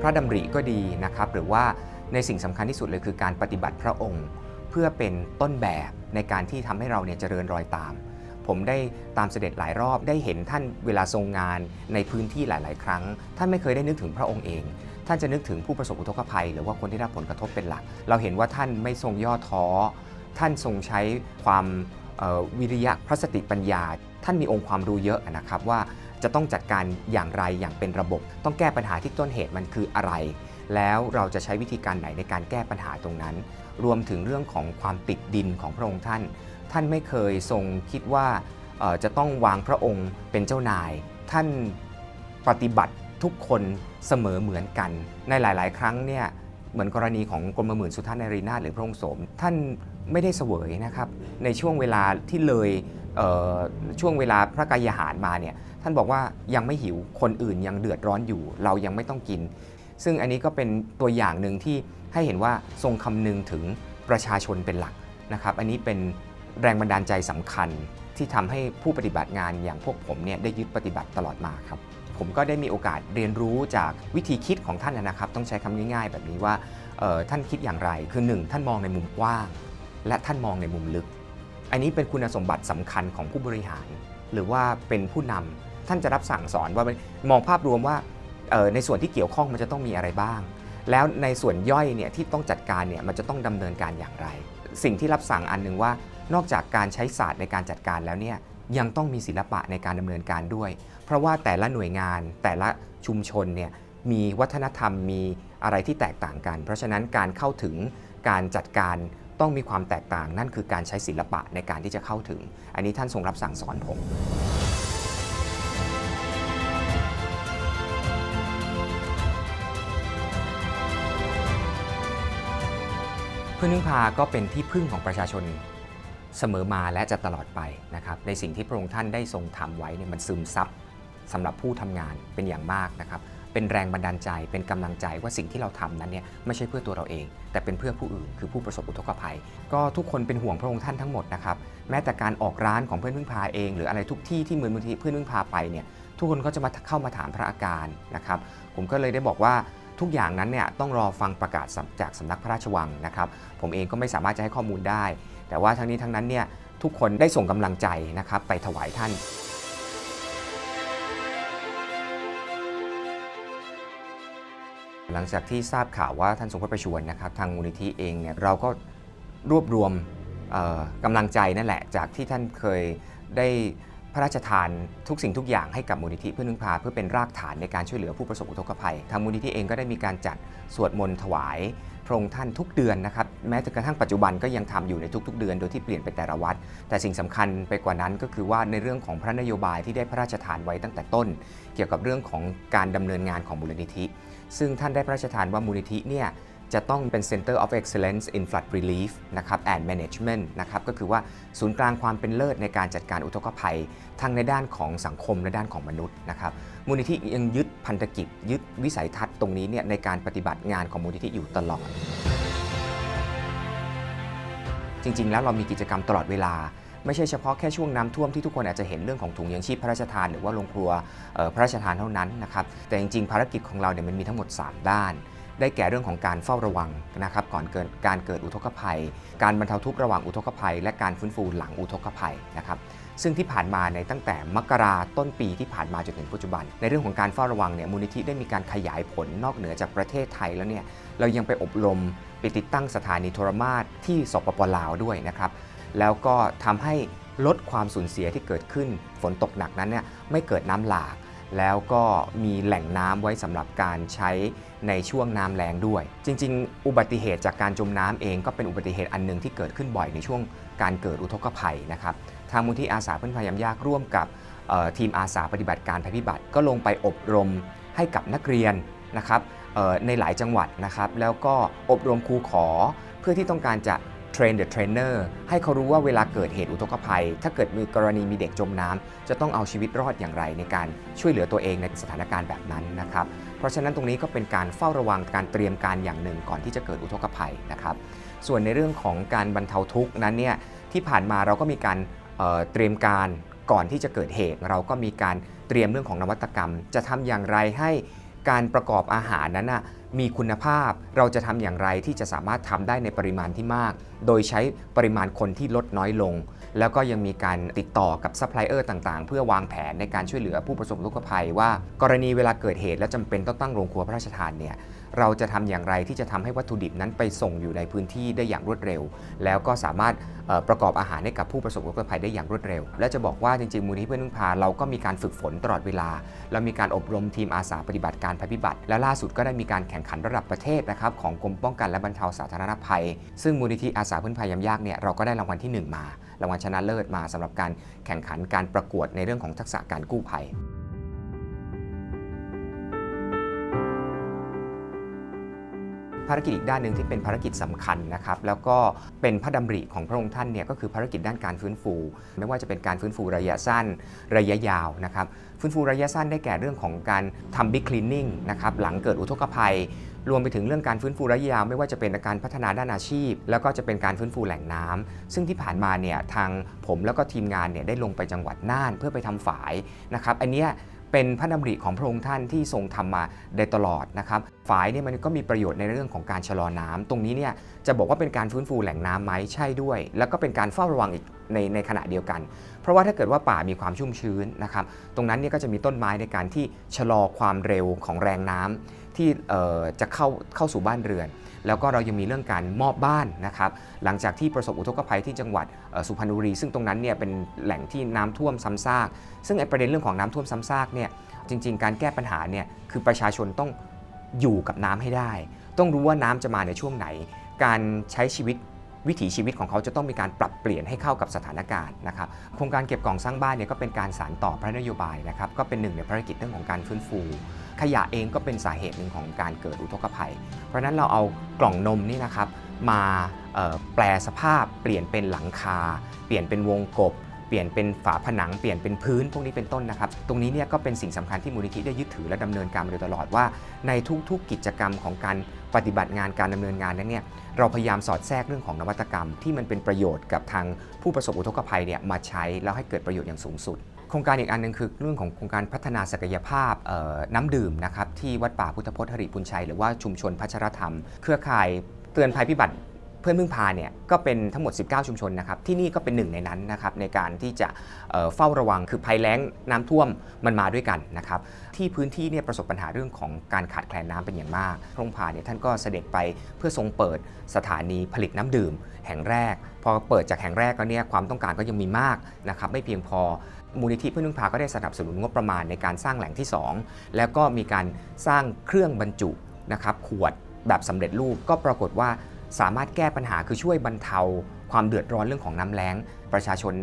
พระดำริก็ดีนะครับ หรือว่าในสิ่งสำคัญที่สุดเลยคือการปฏิบัติพระองค์ เพื่อเป็นต้นแบบในการที่ทำให้เราเนี่ยเจริญรอยตาม ผมได้ตามเสด็จหลายรอบได้เห็นท่านเวลาทรงงานในพื้นที่หลาย ๆ ครั้ง ท่านไม่เคยได้นึกถึงพระองค์เอง ท่านจะนึกถึงผู้ประสบอุทกภัย หรือว่าคนที่ได้รับผลกระทบเป็นหลัก เราเห็นว่าท่านไม่ทรงย่อท้อ ท่านทรงใช้ความวิริยะพระสติปัญญา ท่านมีองค์ความรู้เยอะนะครับว่า จะต้องจัดการอย่างไรอย่างเป็นระบบ ต้องแก้ปัญหาที่ต้นเหตุมันคืออะไร แล้วเราจะใช้วิธีการไหนในการแก้ปัญหาตรงนั้น รวมถึงเรื่องของความติดดินของพระองค์ท่าน ท่านไม่เคยทรงคิดว่าจะต้องวางพระองค์เป็นเจ้านาย ท่านปฏิบัติทุกคนเสมอเหมือนกัน ในหลาย ๆ ครั้งเนี่ยเหมือนกรณีของกรมหมื่นสุทัศนรีนาถหรือพระองค์โสม ท่าน ไม่ได้เสวยนะครับ ในช่วงเวลาที่เลยเช่วงเวลาพระกายอาหารมาเนี่ยท่านบอกว่ายังไม่หิวคนอื่นยังเดือดร้อนอยู่ เรายังไม่ต้องกิน ซึ่งอันนี้ก็เป็นตัวอย่างหนึ่งที่ให้เห็นว่าทรงคำนึงถึงประชาชนเป็นหลักนะครับ อันนี้เป็นแรงบันดาลใจสำคัญที่ทำให้ผู้ปฏิบัติงานอย่างพวกผมเนี่ยได้ยึดปฏิบัติตลอดมาครับผมก็ได้มีโอกาสเรียนรู้จากวิธีคิดของท่านนะครับ ต้องใช้คำง่ายๆ แบบนี้ว่าท่านคิดอย่างไร คือหนึ่งท่านมองในมุมกว้าง และท่านมองในมุมลึก อันนี้เป็นคุณสมบัติสำคัญของผู้บริหาร หรือว่าเป็นผู้นำท่านจะรับสั่งสอนว่ามองภาพรวมว่าในส่วนที่เกี่ยวข้องมันจะต้องมีอะไรบ้าง แล้วในส่วนย่อยเนี่ยที่ต้องจัดการเนี่ยมันจะต้องดำเนินการอย่างไร สิ่งที่รับสั่งอันหนึ่งว่านอกจากการใช้ศาสตร์ในการจัดการแล้วเนี่ยยังต้องมีศิลปะในการดำเนินการด้วย เพราะว่าแต่ละหน่วยงานแต่ละชุมชนเนี่ยมีวัฒนธรรมมีอะไรที่แตกต่างกัน เพราะฉะนั้นการเข้าถึงการจัดการ ต้องมีความแตกต่าง นั่นคือการใช้ศิลปะในการที่จะเข้าถึง อันนี้ท่านทรงรับสั่งสอนผมเพื่อนึ่งพาก็เป็นที่พึ่งของประชาชนเสมอมาและจะตลอดไปนะครับในสิ่งที่พระองค์ท่านได้ทรงทำไว้เนี่ยมันซึมซับสำหรับผู้ทำงานเป็นอย่างมากนะครับ เป็นแรงบันดาลใจ เป็นกำลังใจว่าสิ่งที่เราทำนั้นเนี่ยไม่ใช่เพื่อตัวเราเอง แต่เป็นเพื่อผู้อื่น คือผู้ประสบอุทกภัย ก็ทุกคนเป็นห่วงพระองค์ท่านทั้งหมดนะครับแม้แต่การออกร้านของเพื่อนพึ่งพาเอง หรืออะไรทุกที่ที่มือมูลที่เพื่อนพึ่งพาไปเนี่ยทุกคนก็จะมาเข้ามาถามพระอาการนะครับ ผมก็เลยได้บอกว่าทุกอย่างนั้นเนี่ยต้องรอฟังประกาศจากสำนักพระราชวังนะครับ ผมเองก็ไม่สามารถจะให้ข้อมูลได้ แต่ว่าทั้งนี้ทั้งนั้นเนี่ยทุกคนได้ส่งกำลังใจนะครับไปถวายท่าน หลังจากที่ทราบข่าวว่าท่านทรงพระประชวรนะครับทางมูลนิธิเองเนี่ยเราก็รวบรวมกำลังใจนั่นแหละ จากที่ท่านเคยได้พระราชทานทุกสิ่งทุกอย่างให้กับมูลนิธิเพื่อนพึ่งพาเพื่อเป็นรากฐานในการช่วยเหลือผู้ประสบอุทกภัย ทางมูลนิธิเองก็ได้มีการจัดสวดมนต์ถวายพระองค์ท่านทุกเดือนนะครับแม้กระทั่งปัจจุบันก็ยังทำอยู่ในทุก ๆ เดือนโดยที่เปลี่ยนไปแต่ละวัด แต่สิ่งสำคัญไปกว่านั้นก็คือว่าในเรื่องของพระนโยบายที่ได้พระราชทานไว้ตั้งแต่ต้น เกี่ยวกับเรื่องของการดำเนินงานของมูลนิธิ ซึ่งท่านได้พระราชทานว่ามูลนิธิเนี่ยจะต้องเป็น Center of Excellence in Flood Relief นะครับ and Management นะครับก็คือว่าศูนย์กลางความเป็นเลิศในการจัดการอุทกภัย ทั้งในด้านของสังคมและด้านของมนุษย์นะครับมูลนิธิยังยึดพันธกิจ ยึดวิสัยทัศน์ตรงนี้เนี่ยในการปฏิบัติงานของมูลนิธิอยู่ตลอด จริงๆ แล้วเรามีกิจกรรมตลอดเวลา ไม่ใช่เฉพาะแค่ช่วงน้ำท่วมที่ทุกคนอาจจะเห็นเรื่องของถุงยังชีพพระราชทานหรือว่าโรงครัวพระราชทานเท่านั้นนะครับแต่จริงๆ ภารกิจของเราเนี่ยมันมีทั้งหมด 3 ด้าน ได้แก่เรื่องของการเฝ้าระวังนะครับก่อนเกิดการเกิดอุทกภัย การบรรเทาทุกข์ระหว่างอุทกภัย และการฟื้นฟูหลังอุทกภัยนะครับซึ่งที่ผ่านมาในตั้งแต่มกราต้นปีที่ผ่านมาจนถึงปัจจุบัน ในเรื่องของการเฝ้าระวังเนี่ยมูลนิธิได้มีการขยายผลนอกเหนือจากประเทศไทยแล้วเนี่ยเรายังไปอบรมไปติดตั้งสถานีโทรมาศที่สปปลาวด้วยนะครับ แล้วก็ทำให้ลดความสูญเสียที่เกิดขึ้น ฝนตกหนักนั้นเนี่ยไม่เกิดน้ำหลาก แล้วก็มีแหล่งน้ำไว้สำหรับการใช้ในช่วงน้ำแล้งด้วย จริง ๆ อุบัติเหตุจากการจมน้ำเองก็เป็นอุบัติเหตุอันหนึ่งที่เกิดขึ้นบ่อยในช่วงการเกิดอุทกภัยนะครับทางมูลที่อาสาเพื่อนพยายามยากร่วมกับทีมอาสาปฏิบัติการภัยพิบัติ ก็ลงไปอบรมให้กับนักเรียนนะครับในหลายจังหวัดนะครับ แล้วก็อบรมครูขอเพื่อที่ต้องการจะ เทรนเดอะเทรนเนอร์ให้เขารู้ว่าเวลาเกิดเหตุอุทกภัย ถ้าเกิดมีกรณีมีเด็กจมน้ำจะต้องเอาชีวิตรอดอย่างไรในการช่วยเหลือตัวเองในสถานการณ์แบบนั้นนะครับ เพราะฉะนั้นตรงนี้ก็เป็นการเฝ้าระวังการเตรียมการอย่างหนึ่งก่อนที่จะเกิดอุทกภัยนะครับ ส่วนในเรื่องของการบรรเทาทุกข์นั้นเนี่ยที่ผ่านมาเราก็มีการเเตรียมการก่อนที่จะเกิดเหตุ เราก็มีการเตรียมเรื่องของนวัตกรรม จะทำอย่างไรให้ การประกอบอาหารนั้นนะมีคุณภาพเราจะทำอย่างไรที่จะสามารถทำได้ในปริมาณที่มาก โดยใช้ปริมาณคนที่ลดน้อยลง แล้วก็ยังมีการติดต่อกับซัพพลายเออร์ต่างๆ เพื่อวางแผนในการช่วยเหลือผู้ประสบอุทกภัยว่า กรณีเวลาเกิดเหตุและจำเป็นต้องตั้งโรงครัวพระราชทานเนี่ย เราจะทำอย่างไรที่จะทำให้วัตถุดิบนั้นไปส่งอยู่ในพื้นที่ได้อย่างรวดเร็ว แล้วก็สามารถประกอบอาหารให้กับผู้ประสบอุทกภัยได้อย่างรวดเร็ว และจะบอกว่าจริงๆมูลนิธิเพื่อนพึ่งพาเราก็มีการฝึกฝนตลอดเวลา เรามีการอบรมทีมอาสาปฏิบัติการภัยพิบัติ และล่าสุดก็ได้มีการแข่งขันระดับประเทศนะครับของกรมป้องกันและบรรเทาสาธารณภัย ซึ่งมูลนิธิอาสาเพื่อนภัยยามยากเนี่ยเราก็ได้รางวัลที่หนึ่งมารางวัลชนะเลิศมาสำหรับการแข่งขันการประกวดในเรื่องของทักษะการกู้ภัย ภารกิจอีกด้านหนึ่งที่เป็นภารกิจสำคัญนะครับแล้วก็เป็นพระดำริของพระองค์ท่านเนี่ยก็คือภารกิจด้านการฟื้นฟู ไม่ว่าจะเป็นการฟื้นฟูระยะสั้นระยะยาวนะครับฟื้นฟูระยะสั้นได้แก่เรื่องของการทำบิ๊กคลีนนิ่งนะครับหลังเกิดอุทกภัย รวมไปถึงเรื่องการฟื้นฟูระยะยาวไม่ว่าจะเป็นการพัฒนาด้านอาชีพ แล้วก็จะเป็นการฟื้นฟูแหล่งน้ำซึ่งที่ผ่านมาเนี่ยทางผมแล้วก็ทีมงานเนี่ยได้ลงไปจังหวัดน่านเพื่อไปทำฝายนะครับอันเนี้ย เป็นพระดำริของพระองค์ท่านที่ทรงทำมาได้ตลอดนะครับฝายเนี่ยมันก็มีประโยชน์ในเรื่องของการชะลอน้ำตรงนี้เนี่ยจะบอกว่าเป็นการฟื้นฟูแหล่งน้ำไหมใช่ด้วย แล้วก็เป็นการเฝ้าระวังอีกในในขณะเดียวกัน เพราะว่าถ้าเกิดว่าป่ามีความชุ่มชื้นนะครับ ตรงนั้นเนี่ยก็จะมีต้นไม้ในการที่ชะลอความเร็วของแรงน้ำที่จะเข้าเข้าสู่บ้านเรือน แล้วก็เรายังมีเรื่องการมอบบ้านนะครับหลังจากที่ประสบอุทกภัยที่จังหวัดสุพรรณบุรี ซึ่งตรงนั้นเนี่ยเป็นแหล่งที่น้ำท่วมซ้ำซาก ซึ่งไอ้ประเด็นเรื่องของน้ำท่วมซ้ำซากเนี่ยจริง ๆ การแก้ปัญหาเนี่ยคือประชาชนต้องอยู่กับน้ำให้ได้ ต้องรู้ว่าน้ำจะมาในช่วงไหน การใช้ชีวิตวิถีชีวิตของเขาจะต้องมีการปรับเปลี่ยนให้เข้ากับสถานการณ์นะครับ โครงการเก็บกล่องสร้างบ้านเนี่ยก็เป็นการสานต่อพระนโยบายนะครับ ก็เป็นหนึ่งในภารกิจเรื่องของการฟื้นฟู ขยะเองก็เป็นสาเหตุหนึ่งของการเกิดอุทกภัย เพราะนั้นเราเอากล่องนมนี่นะครับมาแปลสภาพเปลี่ยนเป็นหลังคา เปลี่ยนเป็นวงกบ เปลี่ยนเป็นฝาผนัง เปลี่ยนเป็นพื้นพวกนี้เป็นต้นนะครับ ตรงนี้เนี่ยก็เป็นสิ่งสำคัญที่มูลนิธิได้ยึดถือและดำเนินการมาโดยตลอดว่า ในทุกๆกิจกรรมของการปฏิบัติงานการดำเนินงานนั้นเนี่ยเราพยายามสอดแทรกเรื่องของนวัตกรรม ที่มันเป็นประโยชน์กับทางผู้ประสบอุทกภัยเนี่ยมาใช้แล้วให้เกิดประโยชน์อย่างสูงสุด โครงการอีกอันหนึงคือเรื่องของโครงการพัฒนาศักยภาพน้ำดื่มนะครับที่วัดป่าพุทธพจน์หริปุญชัย หรือว่าชุมชนพัชรธรรม เครือข่ายเตือนภัยพิบัติ เพื่อนพึ่งพาเนี่ยก็เป็นทั้งหมด 19 ชุมชนนะครับที่นี่ก็เป็นหนึ่งในนั้นนะครับในการที่จะเฝ้าระวังคือภัยแล้งน้ำท่วมมันมาด้วยกันนะครับที่พื้นที่เนี่ยประสบปัญหาเรื่องของการขาดแคลนน้ำเป็นอย่างมากพระองค์พาเนี่ยท่านก็เสด็จไปเพื่อทรงเปิดสถานีผลิตน้ำดื่ม แห่งแรก พอเปิดจากแห่งแรกแล้วเนี่ยความต้องการก็ยังมีมากนะครับไม่เพียงพอมูลนิธิเพื่อนพึ่งพาก็ได้สนับสนุนงบประมาณในการสร้างแหล่งที่ 2 แล้วก็มีการสร้างเครื่องบรรจุนะครับขวดแบบสำเร็จรูปก็ปรากฏว่า สามารถแก้ปัญหาคือช่วยบรรเทา ความเดือดร้อนเรื่องของน้ำแล้ง ประชาชน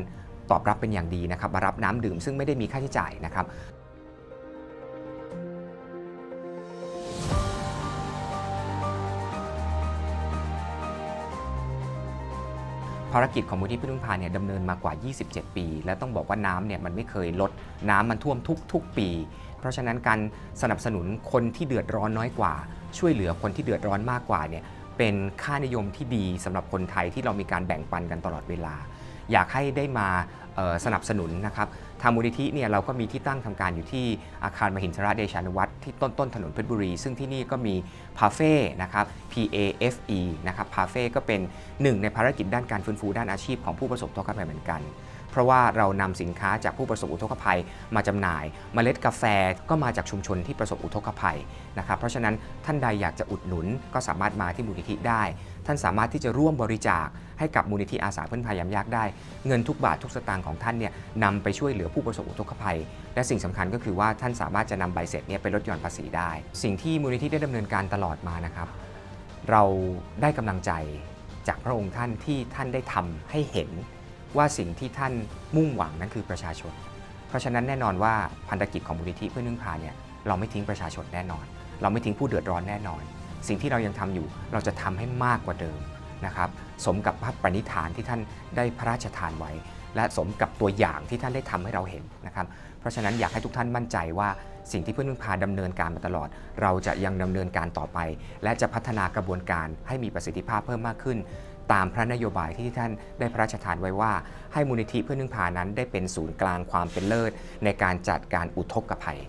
ตอบรับเป็นอย่างดีนะครับมารับน้ำดื่มซึ่งไม่ได้มีค่าใช้จ่ายนะครับภารกิจของมูลที่พึ่งพาเนี่ยดำเนินมากว่า 27 ปี และต้องบอกว่าน้ำเนี่ยมันไม่เคยลดน้ำมันท่วมทุก ๆ ปี เพราะฉะนั้นการสนับสนุนคนที่เดือดร้อนน้อยกว่า ช่วยเหลือคนที่เดือดร้อนมากกว่าเนี่ย เป็นค่านิยมที่ดีสำหรับคนไทยที่เรามีการแบ่งปันกันตลอดเวลา อยากให้ได้มาสนับสนุนนะครับทางมูลนิธิเนี่ยเราก็มีที่ตั้งทำการอยู่ที่อาคารมหินทราเดชานุวัตรที่ต้นต้นถนนเพชรบุรี ซึ่งที่นี่ก็มีพาเฟ่นะครับ P A F E นะครับพาเฟ่ก็เป็นหนึ่งในภารกิจด้านการฟื้นฟูด้านอาชีพของผู้ประสบอุทกภัยเหมือนกัน ราะว่าเรานำสินค้าจากผู้ประสบอุทกภัยมาจำหน่ายเมล็ดกาแฟก็มาจากชุมชนที่ประสบอุทกภัยนะครับเพราะฉะนั้นท่านใดอยากจะอุดหนุนก็สามารถมาที่มูลนิธิได้ ท่านสามารถที่จะร่วมบริจาคให้กับมูลนิธิอาสาเพื่อนพายามยากได้ เงินทุกบาททุกสตางค์ของท่านเนี่ยนำไปช่วยเหลือผู้ประสบอุทกภัย และสิ่งสำคัญก็คือว่าท่านสามารถจะนำใบเสร็จเนี่ยไปลดหย่อนภาษีได้ สิ่งที่มูลนิธิได้ดำเนินการตลอดมานะครับ เราได้กำลังใจจากพระองค์ท่านที่ท่านได้ทำให้เห็น ว่าสิ่งที่ท่านมุ่งหวังนั้นคือประชาชน เพราะฉะนั้นแน่นอนว่าพันธกิจของมูลนิธิเพื่อนึ่งพาเนี่ยเราไม่ทิ้งประชาชนแน่นอน เราไม่ทิ้งผู้เดือดร้อนแน่นอน สิ่งที่เรายังทำอยู่เราจะทำให้มากกว่าเดิมนะครับสมกับพระปณิธานที่ท่านได้พระราชทานไว้ และสมกับตัวอย่างที่ท่านได้ทำให้เราเห็นนะครับเพราะฉะนั้นอยากให้ทุกท่านมั่นใจว่าสิ่งที่เพื่อนพึ่งพาดำเนินการมาตลอด เราจะยังดำเนินการต่อไป และจะพัฒนากระบวนการให้มีประสิทธิภาพเพิ่มมากขึ้น ตามพระนโยบายที่ท่านได้พระราชทานไว้ว่า ให้มูลนิธิเพื่อนึ่งพานั้นได้เป็นศูนย์กลางความเป็นเลิศ ในการจัดการอุทกภัย